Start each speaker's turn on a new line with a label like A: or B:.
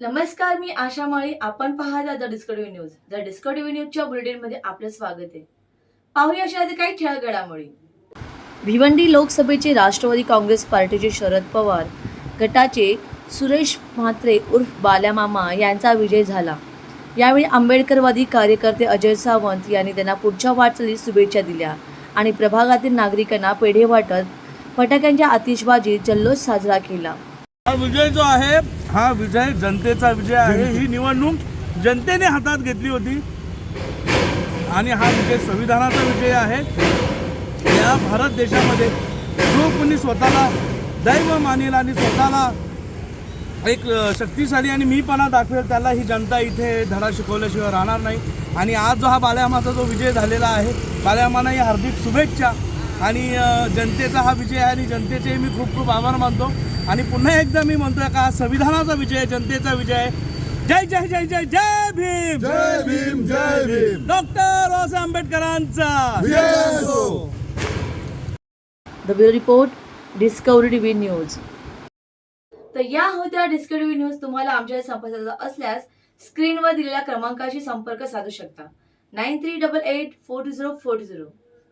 A: नमस्कार मी आशा माळी. आपण पाहता the Discovery news. The Discovery न्यूजच्या बुलेटिनमध्ये आपलं स्वागत आहे. पाहूया अशा आधी काही ठळक घडामोडी भिवंडी लोकसभेचे राष्ट्रवादी काँग्रेस पार्टीचे शरद पवार गटाचे सुरेश म्हात्रे उर्फ बाल्यामामा यांचा विजय झाला. यावेळी आंबेडकरवादी कार्यकर्ते अजय सावंत यांनी त्यांना पुढच्या वाटचालीस शुभेच्छा दिल्या आणि प्रभागातील नागरिकांना पेढे वाटत फटाक्यांच्या आतिषबाजीत जल्लोष साजरा केला.
B: हा विजय जो आहे हा विजय जनतेचा विजय आहे. ही निवडणूक जनतेने हातात घेतली होती. आणि हा विजय संविधानाचा विजय आहे. या भारत देशामध्ये जो कोणी स्वतःला दैव मानेल आणि स्वतःला एक शक्तिशाली आणि मीपणा दाखवेल त्याला ही जनता इथे धडा शिकवल्याशिवाय राहणार नाही. आणि आज जो हा बाल्यामाचा जो विजय झालेला आहे बाल्यामाना ही हार्दिक शुभेच्छा. आणि जनतेचा हा विजय आहे आणि जनतेचे मी खूप खूप आभार मानतो. आणि पुन्हा एकदा मी म्हणतोय का हा संविधानाचा विजय जनतेचा विजय. आहे जय जय जय जय जय भीम!
C: जय भीम जय भीम!
B: डॉक्टर बाबासाहेब आंबेडकरांचा!
A: Bureau report Discovery TV news तर या होत्या डिस्कवरी टीव्ही न्यूज तुम्हाला आमच्या संपर्काचा असल्यास स्क्रीनवर दिलेल्या क्रमांकाशी संपर्क साधू शकता. Nine three double eight four two zero four two zero